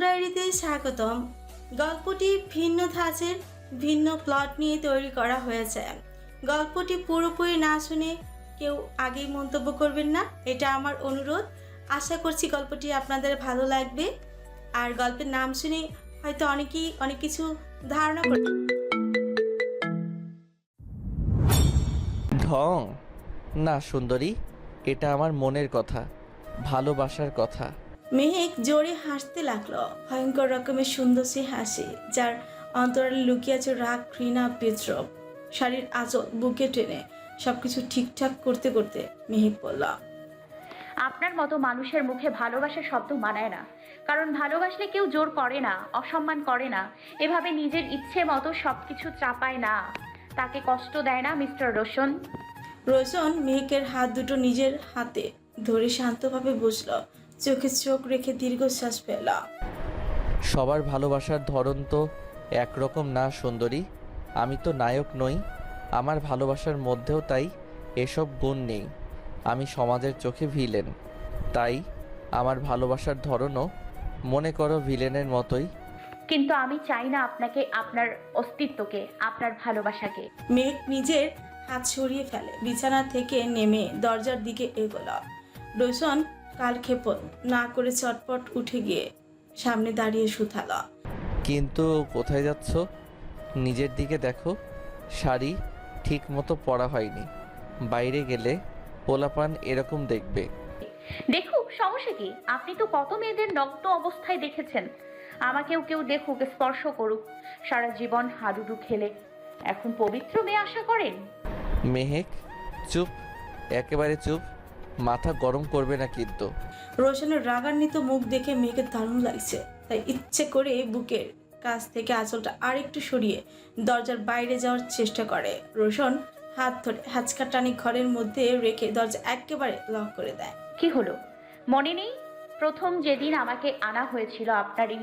ডায়েরিতে স্বাগতম। গল্পটি ভিন্ন ধাঁচের, ভিন্ন প্লট নিয়ে তৈরি করা হয়েছে। গল্পটি পুরোপুরি না শুনে কেউ আগেই মন্তব্য করবেন না, এটা আমার অনুরোধ। আশা করছি গল্পটি আপনাদের ভালো লাগবে। আর গল্পের নাম শুনে হয়তো অনেকেই অনেক কিছু ধারণা করে ঢং? না সুন্দরী, এটা আমার মনের কথা, ভালোবাসার কথা। মেহেক জোরে হাসতে লাগল। ভয়ঙ্কর রকমের সুন্দর সে হাসি যার অন্তরালে লুকিয়ে আছে রাগ ঘৃণা বিদ্রোপ শাড়ির আঁচল বুকে টেনে সবকিছু ঠিকঠাক করতে করতে মেহেক বলল আপনার মতো মানুষের মুখে ভালোবাসার শব্দ মানায় না। কারণ ভালোবাসলে কেউ জোর করে না অসম্মান করে না। এভাবে নিজের ইচ্ছে মতো সব কিছু চাপায় না। তাকে কষ্ট দেয় না মিস্টার রোশন? রোশন মেহেকের হাত দুটো নিজের হাতে ধরে শান্তভাবে বসল। চোখে চোখ রেখে দীর্ঘশ্বাস ফেলা। সবার ভালোবাসার ধরন তো একরকম না সুন্দরী। আমি তো নায়ক নই আমার ভালোবাসার মধ্যেও তাই এসব গুণ নেই। আমি সমাজের চোখে ভিলেন তাই আমার ভালোবাসার ধরনও মনে করো ভিলেনের মতোই। কিন্তু আমি চাই না আপনাকে আপনার অস্তিত্বকে আপনার ভালোবাসাকে। মেঘ নিজের হাত সরিয়ে ফেলে বিছানা থেকে নেমে দরজার দিকে এগোল। রোশন কালক্ষেপণ না করে চটপট উঠে গিয়ে সামনে দাঁড়িয়ে সুথালা। কিন্তু কোথায় যাচ্ছ? নিজের দিকে দেখো। শাড়ি ঠিক মতো পরা হয়নি। বাইরে গেলে পোলাপান এরকম দেখবে। দেখুক সমস্যা কি? আপনি তো কত মেয়েদের নগ্ন অবস্থায় দেখেছেন। আমাকেও কেউ দেখুক স্পর্শ করুক। সারা জীবন হাডুডু খেলে। এখন পবিত্র মেয়ে আশা করেন? মেহেক চুপ। একেবারে চুপ। মাথা গরম করবে না কিন্তু। রোশনের রাগান্বিত মুখ দেখে মেয়েকে দারুণ লাগছে। তাই ইচ্ছে করে বুকের কাছ থেকে আঁচলটা আরেকটু সরিয়ে দরজার বাইরে যাওয়ার চেষ্টা করে। রোশন হাত ধরে হাঁচকা টানি ঘরের মধ্যে রেখে দরজা একেবারে লক করে দেয়। কি হলো? মনে নেই? প্রথম যেদিন আমাকে আনা হয়েছিল আপনারই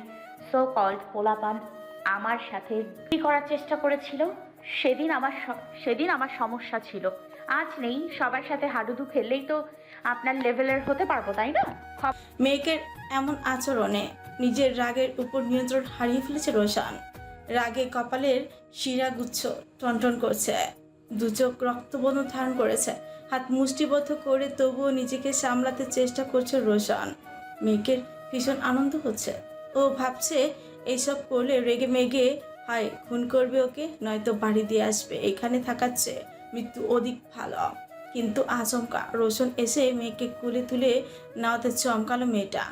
সো কল্ড পোলাপান আমার সাথে কি করার চেষ্টা করেছিল সেদিন আমার সেদিন আমার সমস্যা ছিল। আজ নেই সবার সাথে হাডুডু খেললেই তো আপনার লেভেলের হতে পারব, তাই না? মেয়েকের এমন আচরণে নিজের রাগের উপর নিয়ন্ত্রণ হারিয়ে ফেলেছে রোশান। রাগে কপালের শিরাগুচ্ছ টনটন করছে। দু চোখ রক্তবন্ধ ধারণ করেছে। হাত মুষ্টিবদ্ধ করে তবুও নিজেকে সামলাতে চেষ্টা করছে রোশান। মেয়েকের ভীষণ আনন্দ হচ্ছে। ও ভাবছে এইসব করলে রেগে মেগে, হয়, খুন করবে ওকে, নয়তো বাড়ি দিয়ে আসবে। এখানে থাকাচ্ছে মৃত্যু অধিক ভালো। কিন্তু আচমকা। রোশন এসে মেয়েকে কুলে তুলে নাওতে চমকালো মেয়েটা।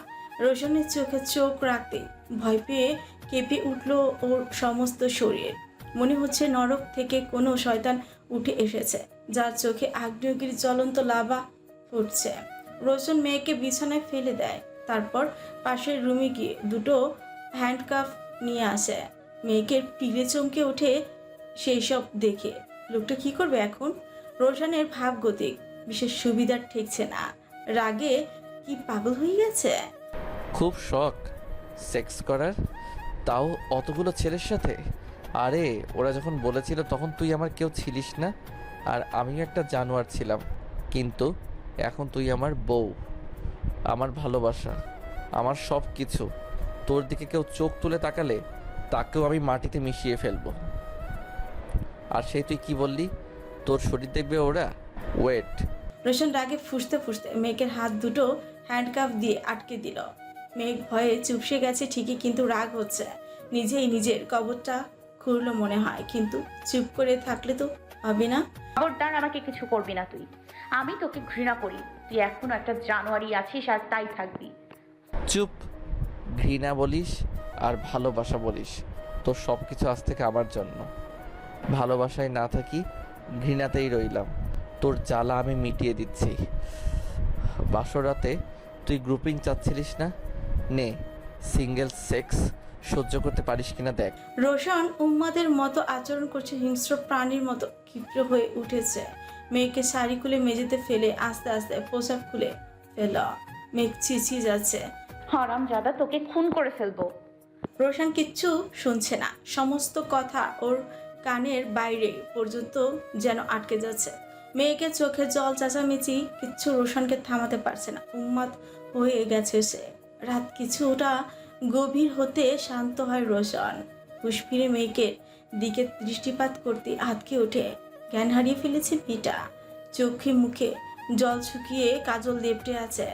রোশনের চোখে চোখ রাখতে ভয় পেয়ে কেঁপে উঠল ওর সমস্ত শরীর। মনে হচ্ছে নরক থেকে কোনো শয়তান উঠে এসেছে, যার চোখে আগ্নেয়গির জ্বলন্ত লাভা ফুটছে। রোশন মেয়েকে বিছানায় ফেলে দেয়, তারপর পাশের রুমে গিয়ে দুটো হ্যান্ডকাফ নিয়ে আসে। মেয়েকে পিড়ে চমকে ওঠে সেই সব দেখে। লোকটা কি করবে এখন? রোশনের ভাবগতিক বিশেষ সুবিধার ঠেকছে না। রাগে কি পাগল হয়ে গেছে? খুব শখ, সেক্স করার? তাও অতগুলো ছেলের সাথে? আরে, ওরা যখন বলেছিল তখন তুই আমার কেউ ছিলিস না? আর আমিও একটা জানোয়ার ছিলাম, কিন্তু এখন তুই আমার বউ, আমার ভালোবাসা, আমার সব কিছু তোর দিকে কেউ চোখ তুলে তাকালে তাকেও আমি মাটিতে মিশিয়ে ফেলব। আর সেই তুই কি বললি? তোর শরীর দেখবে ওরা? ওয়েট রোশন রাগে ফুসতে ফুসতে মেঘের হাত দুটো হ্যান্ডকাফ দিয়ে আটকে দিল। মেঘ ভয়ে চুপসে গেছে ঠিকই কিন্তু রাগ হচ্ছে। নিজেই নিজের কবরটা খুঁড়লো মনে হয় কিন্তু চুপ করে থাকলে তো হবে না? খবরদার আমাকে কিছু করবি না তুই। আমি তোকে ঘৃণা করি। তুই এখনও একটা জানুয়ারি আছিস আর তাই থাকবি। চুপ। ঘৃণা বলিস আর ভালোবাসা বলিস। তোর সব কিছু আজ থেকে আমার জন্য। ভালোবাসায় না থাকি ঘৃণাতেই রইলাম। তোর জ্বালা আমি মিটিয়ে দিচ্ছি। বাসরাতে তুই গ্রুপিং চাচ্ছিলিস না? নে সিঙ্গেল সেক্স সহ্য করতে পারিস কিনা দেখ। রোশন উম্মাদের মতো আচরণ করছে হিংস্র প্রাণীর মতো ক্ষিপ্র হয়ে উঠেছে। মেয়েকে শাড়ি খুলে মেঝেতে ফেলে আস্তে আস্তে পোশাক খুলে ফেল। মেঘ চিচিয়ে যাচ্ছে। হরাম জাদা তোকে খুন করে ফেলব। রোশন কিচ্ছু শুনছে না। সমস্ত কথা ওর কানের বাইরে পর্যন্ত যেন আটকে যাচ্ছে। মেয়েকে চোখে জল, চেঁচামেচি, কিচ্ছু রোশনকে থামাতে পারছে না। উন্মাদ হয়ে গেছে সে। রাত কিছুটা গভীর হতে শান্ত হয় রোশন। ফিরে মেয়েকে দিকে দৃষ্টিপাত করতে আটকে ওঠে। জ্ঞান হারিয়ে ফেলেছে মেয়েটা চোখে মুখে জল শুকিয়ে কাজল লেপটে আছে।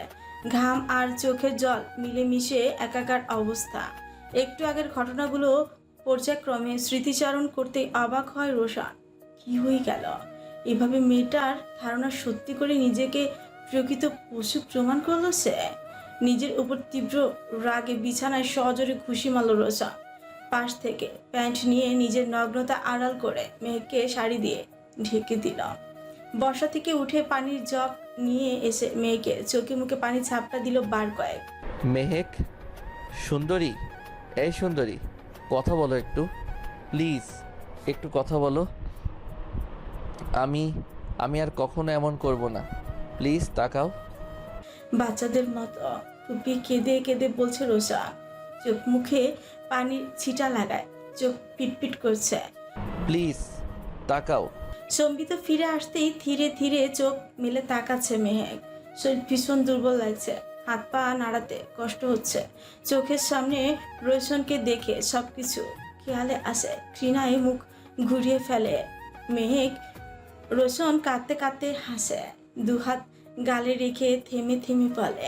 ঘাম আর চোখের জল মিলেমিশে একাকার অবস্থা। একটু আগের ঘটনাগুলো পর্যায়ক্রমে স্মৃতিচারণ করতে অবাক হয় রোশান কি হয়ে গেল? এভাবে মেয়েটার ধারণা সত্যি করে নিজেকে প্রকৃত পশু প্রমাণ করল সে? নিজের উপর তীব্র রাগে বিছানায় সজোরে খুশি মারল রোশান পাশ থেকে প্যান্ট নিয়ে নিজের নগ্নতা আড়াল করে মেয়েকে শাড়ি দিয়ে ঢেকে দিল। বর্ষা থেকে উঠে পানির জগ নিয়ে এসে মেয়েকে চোখে মুখে পানি ছাপটা দিল বার কয়েক। মেহেক, সুন্দরী, এই সুন্দরী। কথা বলো একটু। প্লিজ একটু কথা বলো। আমি আমি আর কখনো এমন করব না। প্লিজ তাকাও। বাচ্চাদের মতো ফুপি কেঁদে কেঁদে বলছে রোজা। চোখ মুখে পানির ছিটা লাগায় চোখ পিটপিট করছে। প্লিজ তাকাও। সম্বিত ফিরে আসতেই ধীরে ধীরে চোখ মেলে তাকাচ্ছে মেহেক। শরীর ভীষণ দুর্বল লাগছে। হাত পা নাড়াতে কষ্ট হচ্ছে। চোখের সামনে রোশনকে দেখে সব কিছু খেয়ালে আসে। ঘৃণায় মুখ ঘুরিয়ে ফেলে। মেহেক, রোশন কাঁদতে কাঁদতে হাসে। দুহাত গালে রেখে থেমে থেমে বলে,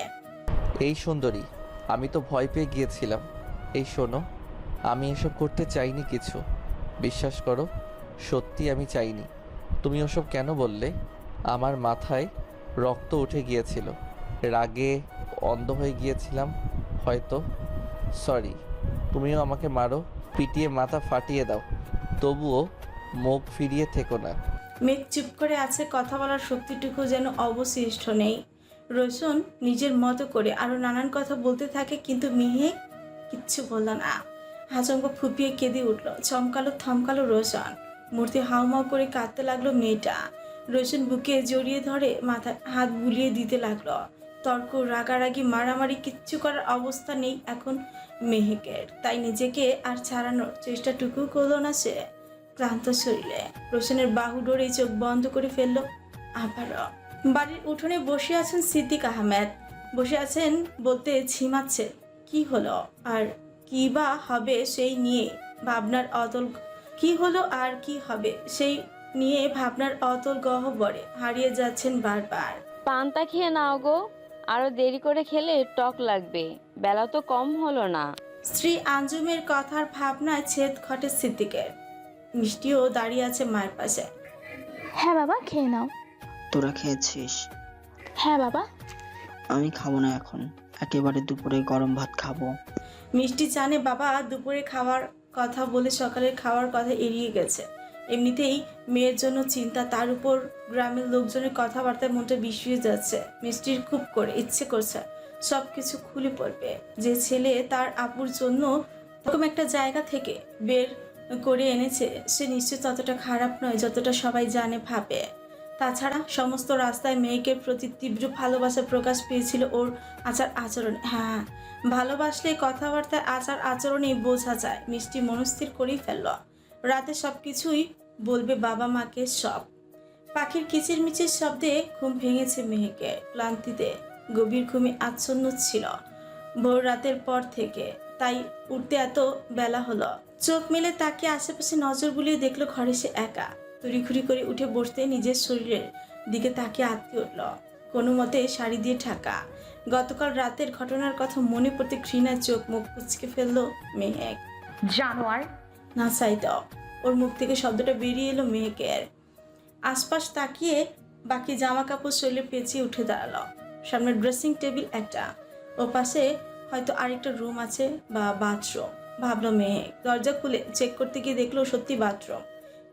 এই সুন্দরী, আমি তো ভয় পেয়ে গিয়েছিলাম। এই শোনো, আমি এসব করতে চাইনি কিছু। বিশ্বাস করো, সত্যি আমি চাইনি। তুমি ওসব কেন বললে? আমার মাথায় রক্ত উঠে গিয়েছিল। রাগে অন্ধ হয়ে গিয়েছিলাম, হয়তো। সরি তুমিও আমাকে মারো। পিটিয়ে মাথা ফাটিয়ে দাও। তবুও মুখ ফিরিয়ে থেকো না। মেঘ চুপ করে আছে, কথা বলার শক্তিটুকু যেন অবশিষ্ট নেই। রোশন নিজের মতো করে আরও নানান কথা বলতে থাকে, কিন্তু মিহে কিচ্ছু বলল না। হাজঙ্গ ফুপিয়ে কেঁদে উঠল, চমকালো থমকালো রোশন। মূর্তি হাউমাউ করে কাঁদতে লাগল মেয়েটা। রোশন বুকে জড়িয়ে ধরে মাথায় হাত বুলিয়ে দিতে লাগল। তর্ক, রাগারাগি, মারামারি, কিচ্ছু করার অবস্থা নেই এখন মেহেকের। তাই নিজেকে আর ছাড়ানোর চেষ্টাটুকু করল না সে ক্লান্ত শরীরে। রোশনের বাহু ডোরে চোখ বন্ধ করে ফেলল আবারও। বাড়ির উঠোনে বসে আছেন সিদ্দিক আহমেদ। বসে আছেন বলতে ঝিমাচ্ছে, কি হলো? আর কি বা হবে সেই নিয়ে ভাবনার অতল কি হলো আর কি হবে সেই নিয়ে ভাবনার অতল গহ্বরে হারিয়ে যাচ্ছেন বারবার। পান্তা খেয়ে নাও গো। আরও দেরি করে খেলে টক লাগবে। বেলা তো কম হলো না। স্ত্রী আঞ্জুমের কথার ভাবনায় ছেদ ঘটে সিদ্দিকের। মিষ্টিও দাঁড়িয়ে আছে মায়ের পাশে। হ্যাঁ বাবা খেয়ে নাও। তোরা খেয়েছিস? হ্যাঁ বাবা। আমি খাব না এখন। একেবারে দুপুরে গরম ভাত খাব। মিষ্টি জানে বাবা দুপুরে খাওয়ার কথা বলে সকালের খাওয়ার কথা এড়িয়ে গেছে। এমনিতেই মেয়ের জন্য চিন্তা, তার উপর গ্রামের লোকজনের কথাবার্তায় মনটা বিষিয়ে যাচ্ছে। মিষ্টির খুব করে ইচ্ছে করছে সব কিছু খুলে পড়বে। যে ছেলে তার আপুর জন্য এরকম একটা জায়গা থেকে বের করে এনেছে, সে নিশ্চয় ততটা খারাপ নয়, যতটা সবাই জানে, ভাবে। তাছাড়া সমস্ত রাস্তায় মেয়েকে প্রতি তীব্র ভালোবাসা প্রকাশ পেয়েছিল ওর আচার আচরণ। হ্যাঁ ভালোবাসলে কথাবার্তায় আচার আচরণেই বোঝা যায়। মিষ্টি মনস্থির করেই ফেলল। রাতে সব কিছুই বলবে বাবা মাকে সব। পাখির কিচিরমিচির শব্দে ঘুম ভেঙেছে মেহেকে। ক্লান্তিতে, গভীর ঘুমে আচ্ছন্ন ছিল। ভোর রাতের পর থেকে, তাই উঠতে এত বেলা হলো। চোখ মেলে তাকে আশেপাশে নজর বুলিয়ে দেখল ঘরে সে একা। তড়িঘড়ি করে উঠে বসতে নিজের শরীরের দিকে তাকে আটকে উঠল। কোনো মতে শাড়ি দিয়ে ঢাকা। গতকাল রাতের ঘটনার কথা মনে পড়তে ঘৃণার চোখ মুখ কুচকে ফেলল মেহেক। জানোয়ার না চাইতাও ওর মুখ থেকে শব্দটা বেরিয়ে এলো মেহেকের আশপাশ তাকিয়ে বাকি জামা কাপড় শরীরে পেঁচিয়ে উঠে দাঁড়াল। সামনে ড্রেসিং টেবিল একটা। ও পাশে হয়তো আরেকটা রুম আছে বা বাথরুম ভাবলো মেয়ে, দরজা খুলে চেক করতে গিয়ে দেখল সত্যি বাথরুম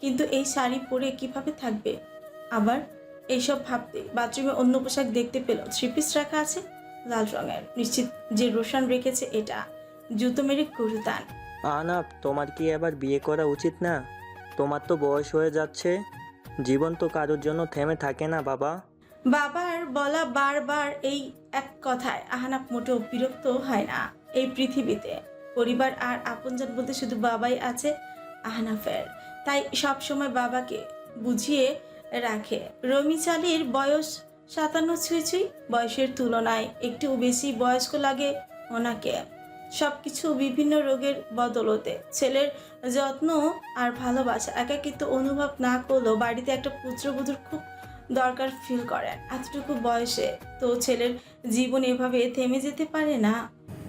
কিন্তু এই শাড়ি পরে কীভাবে থাকবে? আবার এইসব ভাবতে বাথরুমে অন্য পোশাক দেখতে পেল। থ্রি পিস রাখা আছে, লাল রঙের। নিশ্চিত যে রোশন রেখেছে এটা। জুতো মেরে কুরুতান আনাপ, তোমার কি এবার বিয়ে করা উচিত না? তোমার তো বয়স হয়ে যাচ্ছে। জীবন তো কারোর জন্য থেমে থাকে না, বাবা। বাবার বলা বারবার এই এক কথায় আহানাপ মোটেও বিরক্ত হয় না এই পৃথিবীতে। পরিবার আর আপনজন বলতে শুধু বাবাই আছে আহনাফের। তাই সব সময় বাবাকে বুঝিয়ে রাখে। রমি চালির বয়স সাতান্ন ছুঁই ছুঁই, বয়সের তুলনায় একটু বেশি বয়স্ক লাগে ওনাকে। সব কিছু বিভিন্ন রোগের বদলতে। ছেলের যত্ন আর ভালোবাসা একাকিত্ব অনুভব না করলেও বাড়িতে একটা পুত্রবধূর খুব দরকার ফিল করেন এতটুকু বয়সে তো ছেলের জীবন এভাবে থেমে যেতে পারে না।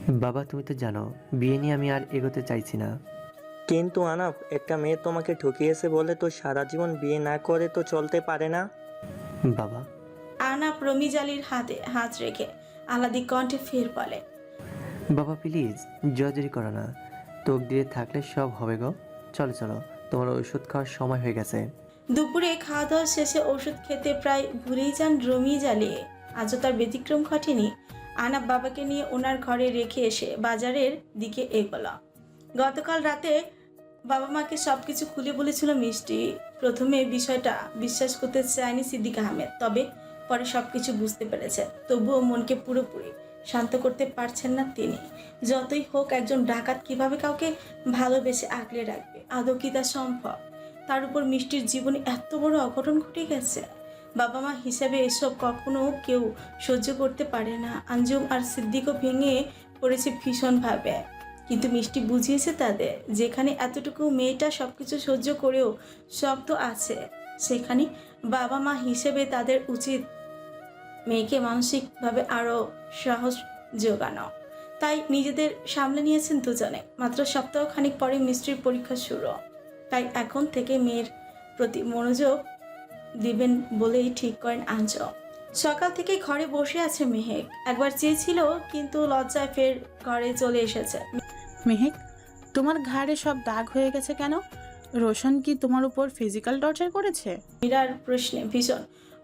বাবা তুমি তো জানো বিয়ে নিয়ে আমি আর এগোতে চাইছি না। কিন্তু আনাফ একটা মেয়ে তোমাকে ঠকিয়েছে বলে তো সারা জীবন বিয়ে না করে তো চলতে পারে না। বাবা। আনা প্রমিজালির হাতে হাত রেখে আলাদি কণ্ঠে ফের বলে বাবা, প্লিজ, জোরাজুরি করো না। তোক দিয়ে থাকলে সব হবে গো। চলো চলো, তোমার ওষুধ খাওয়ার সময় হয়ে গেছে। দুপুরে খাওয়া দাওয়া শেষে ওষুধ খেতে প্রায় ভুলেই যান রমি জ্বালিয়ে আজও তার ব্যতিক্রম ঘটেনি। আনা বাবাকে নিয়ে ওনার ঘরে রেখে এসে বাজারের দিকে এগোলো। গতকাল রাতে বাবা মাকে সব কিছু খুলে বলেছিল মিষ্টি। প্রথমে বিষয়টা বিশ্বাস করতে চায়নি সিদ্দিক আহমেদ, তবে পরে সব কিছু বুঝতে পেরেছে। তবুও মনকে পুরোপুরি শান্ত করতে পারছেন না তিনি। যতই হোক, একজন ডাকাত কীভাবে কাউকে ভালোবেসে আগলে রাখবে? আদৌ কি তা সম্ভব? তার উপর মিষ্টির জীবনে এত বড় অঘটন ঘটে গেছে। বাবা মা হিসাবে এসব কখনো কেউ সহ্য করতে পারে না। আঞ্জুম আর সিদ্দিকও ভেঙে পড়েছে ভীষণভাবে। কিন্তু মিষ্টি বুঝিয়েছে তাদের, যেখানে এতটুকু মেয়েটা সব কিছু সহ্য করেও শক্ত আছে, সেখানে বাবা মা হিসেবে তাদের উচিত মেয়েকে মানসিকভাবে আরও সাহস যোগানো তাই নিজেদের সামলে নিয়েছেন দুজনে। মাত্র সপ্তাহ খানিক পরে মিষ্টির পরীক্ষা শুরু। তাই এখন থেকে মেয়ের প্রতি মনোযোগ দিবেন বলেই ঠিক করেন আঞ্চল সকাল থেকে ঘরে বসে আছে মেহেক। একবার চেয়েছিল কিন্তু লজ্জায় ফের ঘরে চলে এসেছে। মেহেক তোমার ঘাড়ে সব দাগ হয়ে গেছে কেন? রোশন কি তোমার উপর ফিজিক্যাল টর্চার করেছে? মীরার প্রশ্নে ভীষণ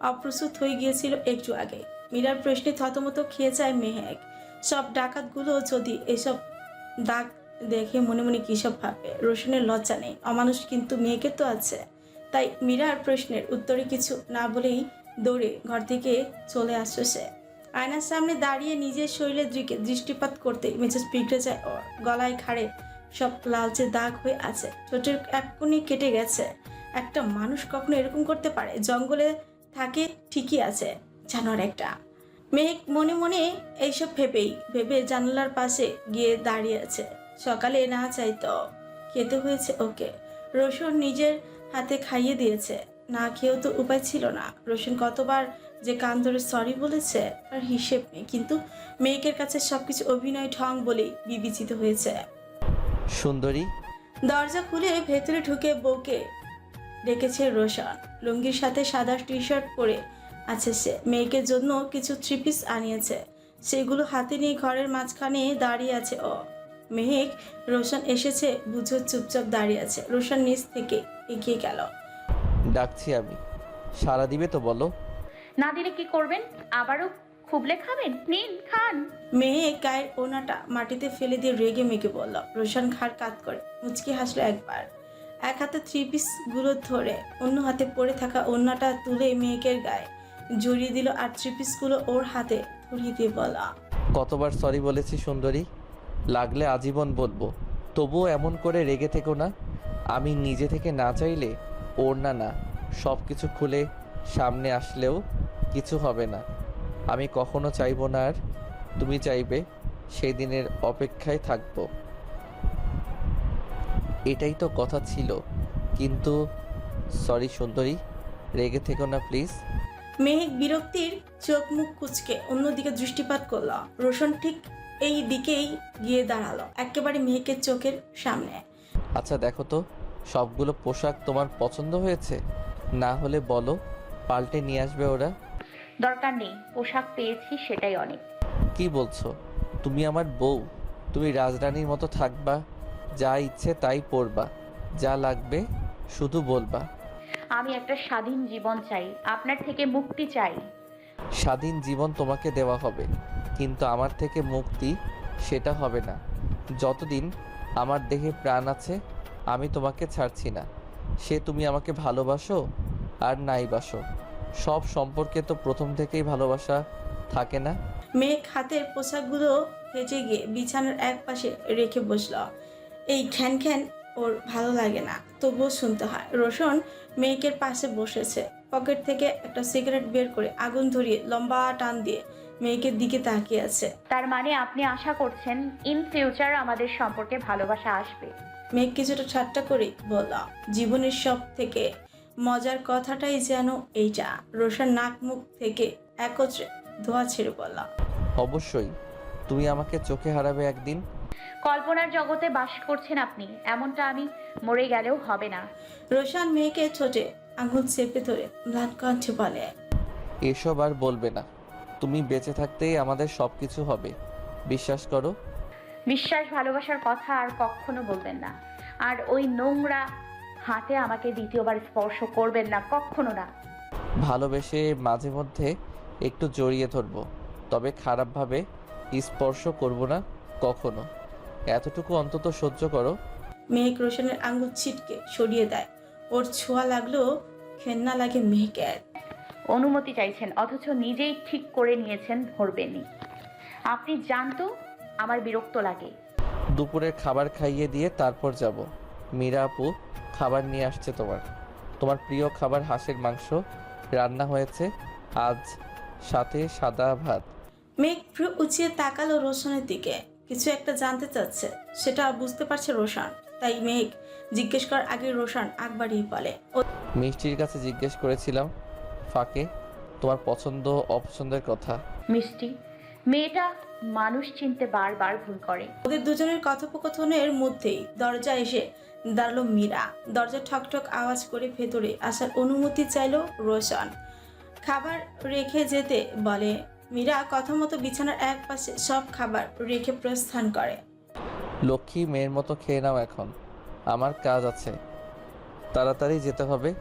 অপ্রস্তুত হয়ে গিয়েছিল একটু আগে। মীরার প্রশ্নে থতমত খেয়ে যায় মেহেক। সব ডাকাতগুলো যদি এসব দাগ দেখে মনে মনে কী সব ভাববে রোশনের লজ্জা নেই। অমানুষ কিন্তু মেয়েকে তো আছে। তাই মীরার প্রশ্নের উত্তরে কিছু না বলেই দৌড়ে ঘর থেকে চলে আসছে সে। আয়নার সামনে দাঁড়িয়ে নিজের শরীরের দিকে দৃষ্টিপাত করতে মেজাজ পিগড়ে যায় ওর। গলায় খাড়ে সব লালচে দাগ হয়ে আছে। ঠোঁটের এক কোণে কেটে গেছে। একটা মানুষ কখনো এরকম করতে পারে? জঙ্গলে থাকে ঠিকই আছে জানোয়ার একটা। মেঘ মনে মনে এইসব ভেবেই ভেবে জানালার পাশে গিয়ে দাঁড়িয়ে আছে। সকালে না চাইতো খেতে হয়েছে ওকে। রসুন নিজের হাতে খাইয়ে দিয়েছে। না খেয়েও তো উপায় ছিল না। রসুন কতবার যে কান ধরে সরি বলেছে আর হিসেব নেই। কিন্তু মেয়েকের কাছে সবকিছু অভিনয় ঢং বলেই বিবেচিত হয়েছে। সুন্দরী। দরজা খুলে ভেতরে ঢুকে বউকে ডেকেছে রোশন লুঙ্গির সাথে সাদা টি শার্ট পরে আছে সে। মেয়েকে জন্য কিছু থ্রি পিস আনিয়েছে। সেগুলো হাতে নিয়ে ঘরের মাঝখানে দাঁড়িয়ে আছে ও। মেহেক রোশন এসেছে বুঝো চুপচাপ দাঁড়িয়ে আছে। রোশন নিচ থেকে এগিয়ে গেল। ডাকছি আমি। সারা দিবে তো বলো। না দিলে কি করবেন? আবারও খুবলে খাবেন? নিন খান। মেয়ে গায়ের ওনাটা মাটিতে ফেলে দিয়ে রেগে মেগে বলল। রোশন ঘাড় কাত করে মুচকি হাসলো একবার। এক হাতে থ্রি পিসগুলো ধরে অন্য হাতে পড়ে থাকা ওড়নাটা তুলে মেয়েকের গায়ে। জড়িয়ে দিল আর থ্রি পিসগুলো ওর হাতে ধরিয়ে দিয়ে বলা। কতবার সরি বলেছি সুন্দরী? লাগলে আজীবন বলব। তবুও এমন করে রেগে থেকো না। আমি নিজে থেকে না চাইলে ওর না। না সব কিছু খুলে সামনে আসলেও কিছু হবে না। আমি কখনো চাইব না আর। তুমি চাইবে সেই দিনের অপেক্ষায় থাকব। এটাই তো কথা ছিল। কিন্তু সরি সুন্দরী রেগে থেকো না প্লিজ মেহেক বিরক্তির চোখ মুখ কুচকে অন্যদিকে দৃষ্টিপাত করল। রোশন ঠিক এই দিকেই গিয়ে দাঁড়াল একেবারে মেহেকের চোখের সামনে। আচ্ছা দেখো তো সবগুলো পোশাক তোমার পছন্দ হয়েছে? না হলে বলো পাল্টে নিয়ে আসবে ওরা? দরকার নেই পোশাক পেয়েছি সেটাই অনেক। কি বলছো? তুমি আমার বউ তুমি রাজরানীর মতো থাকবা? যা ইচ্ছে তাই পরবা যা লাগবে শুধু বলবা। আমি একটা স্বাধীন জীবন চাই আপনার থেকে মুক্তি চাই। স্বাধীন জীবন তোমাকে দেওয়া হবে কিন্তু আমার থেকে মুক্তি সেটা হবে না। যতদিন আমার দেহে প্রাণ আছে আমি তোমাকে ছাড়ছি না। সে তুমি আমাকে ভালোবাসো আর নাই বাসো। সব সম্পর্কে তো প্রথম থেকেই ভালোবাসা থাকে না। মেঘ হাতের পোশাকগুলো হেঁটে গিয়ে বিছানার এক পাশে রেখে বসল। এই খ্যান খ্যান ওর ভালো লাগে না তবুও শুনতে হয়। রোশন মেয়েকের পাশে বসেছে পকেট থেকে একটা সিগারেট বের করে আগুন ধরিয়ে লম্বা টান দিয়ে মেয়েকের দিকে তাকিয়ে আছে। তার মানে আপনি আশা করছেন ইন ফিউচার আমাদের সম্পর্কে ভালোবাসা আসবে? মেঘ কিছুটা ঠাট্টা করে বলল জীবনের সব থেকে মজার কথাটাই যেন এইটা। রোশন নাক মুখ থেকে একত্রে ধোয়া ছেড়ে বলল অবশ্যই তুমি আমাকে চোখে হারাবে একদিন কল্পনার জগতে বাস করছেন আপনি। এমনটা আমি মরে গেলেও হবে না। রোশান মেয়েকে ছোটে আঙুল চেপে ধরে ম্লান কণ্ঠে বলে এসব আর বলবে না। তুমি বেঁচে থাকতেই আমাদের সব কিছু হবে। বিশ্বাস করো। বিশ্বাস ভালোবাসার কথা আর কখনো বলবেন না। আর ওই নোংরা হাতে আমাকে দ্বিতীয়বার স্পর্শ করবেন না কখনো না। ভালোবেসে মাঝে মধ্যে একটু জড়িয়ে ধরবো। তবে খারাপভাবে স্পর্শ করব না কখনো। এতটুকু অন্তত সহ্য করো। মেহেক রোশনের আঙুল ছিটকে সরিয়ে দেয়। ওর ছোঁয়া লাগলেও ঘেন্না লাগে মেহেকের। অনুমতি চাইছেন অথচ নিজেই ঠিক করে নিয়েছেন ধরবেনই আপনি জানতো আমার বিরক্ত লাগে। দুপুরের খাবার খাইয়ে দিয়ে তারপর যাব। মীরা আপু খাবার নিয়ে আসছে তোমার। তোমার প্রিয় খাবার হাঁসের মাংস। রান্না হয়েছে আজ সাথে সাদা ভাত। মেঘ ভ্রু উঁচিয়ে তাকালো রোশনের দিকে। কিছু একটা জানতে চাচ্ছে সেটা বুঝতে পারছে রোশন। তাই মেঘ জিজ্ঞেস করার আগে রোশন আগ বাড়িয়ে বলে "ও মিষ্টির কাছে জিজ্ঞেস করেছিলাম ফাঁকে তোমার পছন্দ অপছন্দের কথা। মিষ্টি মেয়েটা মানুষ চিনতে বারবার ভুল করে। ওদের দুজনের কথোপকথনের মধ্যেই দরজা এসে দাঁড়াল মীরা। দরজা ঠকঠক আওয়াজ করে ভেতরে আসার অনুমতি চাইলো রোশন। খাবার রেখে যেতে বলে মীরা কথা মতো বিছানার এক পাশে সব খাবার রেখে প্রস্থান করে। লক্ষ্মী মেয়ের মতো খেয়ে নাও এখন। আমার কাজ আছে। তাড়াতাড়ি যেতে হবে।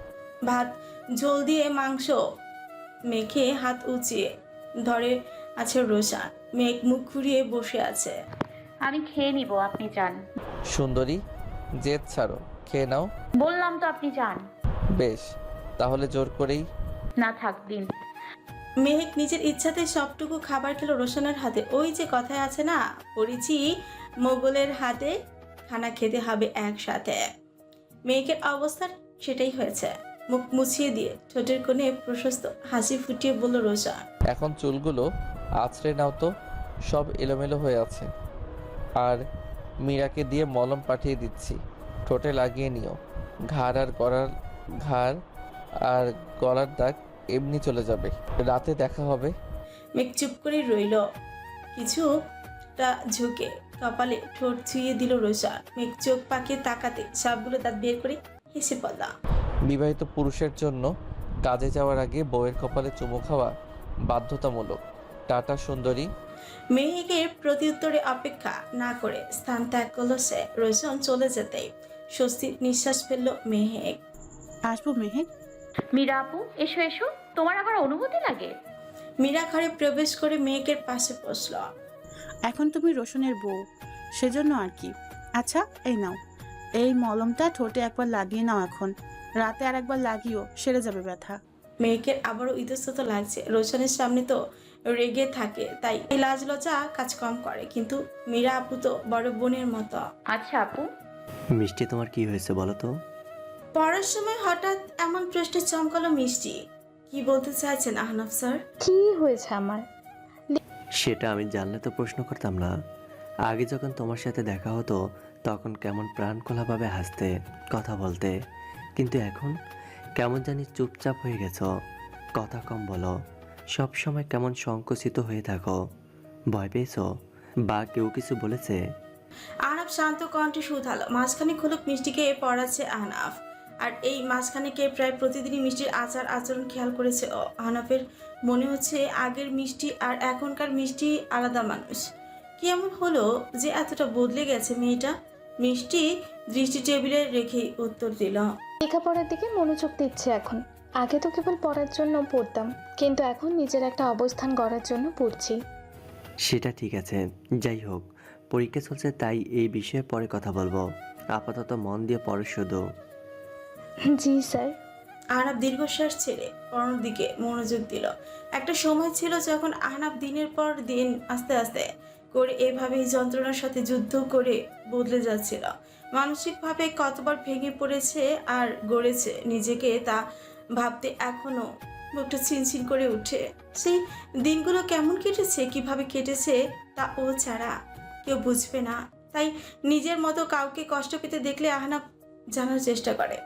ভাত ঝোল দিয়ে মাংস মেখে হাত উঁচিয়ে ধরে আছে রোশান। মেঘ মুখ ঘুরিয়ে বসে আছে। আমি খেয়ে নিব আপনি যান। সুন্দরী জেদ ছাড়ো। খেয়ে নাও। বললাম তো আপনি যান। বেশ তাহলে জোর করেই না থাক দিন। মেহেক নিজের ইচ্ছাতে সবটুকু খাবার খেলো রোশনের হাতে। ওই যে কথায় আছে না, পড়েছি মোগলের হাতে, খানা খেতে হবে একসাথে। মেয়েকের অবস্থার সেটাই হয়েছে। মুখ মুছিয়ে দিয়ে ঠোঁটের কোণে প্রশস্ত হাসি ফুটিয়ে বলল রোশন এখন চুলগুলো আছড়ে নাও তো, সব এলোমেলো হয়ে আছে। আর মীরাকে দিয়ে মলম পাঠিয়ে দিচ্ছি, ঠোঁটে লাগিয়ে নিও। ঘাড় আর গলার, ঘাড় আর গলার দাগ এমনি চলে যাবে। রাতে দেখা হবে। মেঘ চুপ করে রইল। কিছুটা ঝুঁকে কপালে ঠোঁট ছুঁয়ে দিল রোজা। মেঘ চোখ পাকিয়ে তাকাতে সবগুলো দাঁত বের করে হেসে পড়ল। বিবাহিত পুরুষের জন্য কাজে যাওয়ার আগে বউয়ের কপালে চুমু খাওয়া বাধ্যতামূলক। টাটা সুন্দরী। মেহেকের প্রত্যুত্তরে অপেক্ষা না করে স্থান ত্যাগ করল সে। রোশন চলে যেতেই স্বস্তির নিঃশ্বাস ফেলল মেহেক। আসব মেহেক? মীরা আপু এসো এসো। তোমার আবার অনুমতি লাগে? মীরা ঘরে প্রবেশ করে মেহেকের পাশে বসল। এখন তুমি রোশনের বউ সেজন্য আর কি। আচ্ছা এই নাও। এই মলমটা ঠোঁটে একবার লাগিয়ে নাও এখন। রাতে আর একবার লাগিও সেরে যাবে ব্যথা। মেহেকের আবারও ইতস্তত লাগছে। রোশনের সামনে তো রেগে থাকে তাই এই লাজ লজা কাজ কম করে। কিন্তু মীরা আপু তো বড় বোনের মতো। আচ্ছা আপু। মিষ্টি তোমার কি হয়েছে বলো তো? পড়ার সময় হঠাৎ এমন প্রশ্নে চমকালো মিষ্টি। কি বলতে চাইছেন আহনাফ স্যার? কি হয়েছে আমার? সেটা আমি জানলে তো প্রশ্ন করতাম না। আগে যখন তোমার সাথে দেখা হতো তখন কেমন প্রাণ খোলাভাবে হাসতে কথা বলতে। কিন্তু এখন কেমন জানি চুপচাপ হয়ে গেছো কথা কম বলো। সব সময় কেমন সংকুচিত হয়ে থাকো। ভয় পেয়েছ? বা কেউ কিছু বলেছে? আহনাফ শান্ত কণ্ঠে শুধালো। মাঝখানে খুলুক মিষ্টিকে পড়াচ্ছে আহনাফ। আর এই মাঝখানে কে প্রায় প্রতিদিনই মিষ্টির আচার আচরণ খেয়াল করেছে ও আহনাফের। মনে হচ্ছে আগের মিষ্টি আর এখনকার মিষ্টি আলাদা মানুষ। কি এমন হলো যে এতটা বদলে গেছে মেয়েটা? মিষ্টি দৃষ্টি টেবিলে রেখেই উত্তর দিল। লেখাপড়ার দিকে মনোযোগ দিচ্ছে এখন। আগে তো কেবল পড়ার জন্য পড়তাম কিন্তু এখন নিজের একটা অবস্থান গড়ার জন্য পড়ছি। সেটা ঠিক আছে যাই হোক পরীক্ষা চলছে তাই এই বিষয়ে পরে কথা বলব। আপাতত মন দিয়ে পড়ো শুধু। জি, স্যার। আহনাব দীর্ঘশ্বাস ছেড়ে পড়ানোর দিকে মনোযোগ দিল। একটা সময় ছিল যখন আহনাব দিনের পর দিন আস্তে আস্তে করে এভাবেই যন্ত্রণার সাথে যুদ্ধ করে বদলে যাচ্ছিল। মানসিকভাবে কতবার ভেঙে পড়েছে আর গড়েছে নিজেকে তা ভাবতে এখনও বুকটা চিনচিন করে উঠে সেই দিনগুলো কেমন কেটেছে, কীভাবে কেটেছে তা ও ছাড়া কেউ বুঝবে না। তাই নিজের মতো কাউকে কষ্ট পেতে দেখলে আহনাব জানার চেষ্টা করে।